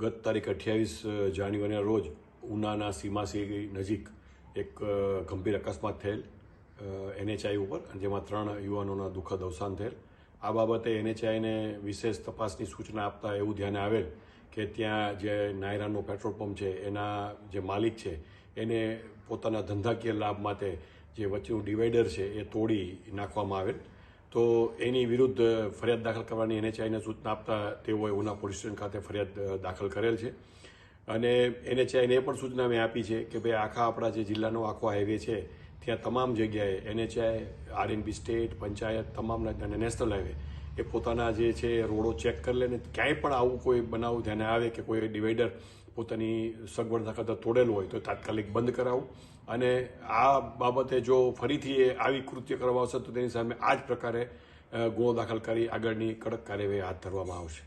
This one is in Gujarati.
ગત તારીખ અઠ્યાવીસ જાન્યુઆરીના રોજ ઉનાના સીમાસી નજીક એક ગંભીર અકસ્માત થયેલ એનએચઆઈ ઉપર જેમાં ત્રણ યુવાનોના દુઃખદ અવસાન થયેલ. આ બાબતે એનએચઆઈને વિશેષ તપાસની સૂચના આપતા એવું ધ્યાને આવેલ કે ત્યાં જે નાયરાનો પેટ્રોલ પંપ છે, એના જે માલિક છે, એને પોતાના ધંધાકીય લાભ માટે જે વચ્ચેનું ડિવાઈડર છે, એ તોડી નાખવામાં આવેલ. તો એની વિરુદ્ધ ફરિયાદ દાખલ કરવાની એનએચઆઈને સૂચના આપતા તેઓએ ઉના પોલીસ સ્ટેશન ખાતે ફરિયાદ દાખલ કરેલ છે. અને એનએચઆઈને એ પણ સૂચના મેં આપી છે કે ભાઈ આખા આપણા જે જિલ્લાનો આખો હાઈવે છે, ત્યાં તમામ જગ્યાએ એનએચઆઈ, આરએનબી સ્ટેટ, પંચાયત તમામના અને નેશનલ હાઈવે એ પોતાના જે છે રોડો ચેક કરી લે ને ક્યાંય પણ આવું કોઈ બનાવ ધ્યાને આવે કે કોઈ ડિવાઈડર પોતાની સગવડતા કરતાં તોડેલું હોય તો તાત્કાલિક બંધ કરાવું. અને આ બાબતે જો ફરીથી એ આવી કૃત્ય કરવામાં આવશે તો તેની સામે આ જ પ્રકારે ગુનો દાખલ કરી આગળની કડક કાર્યવાહી હાથ ધરવામાં આવશે.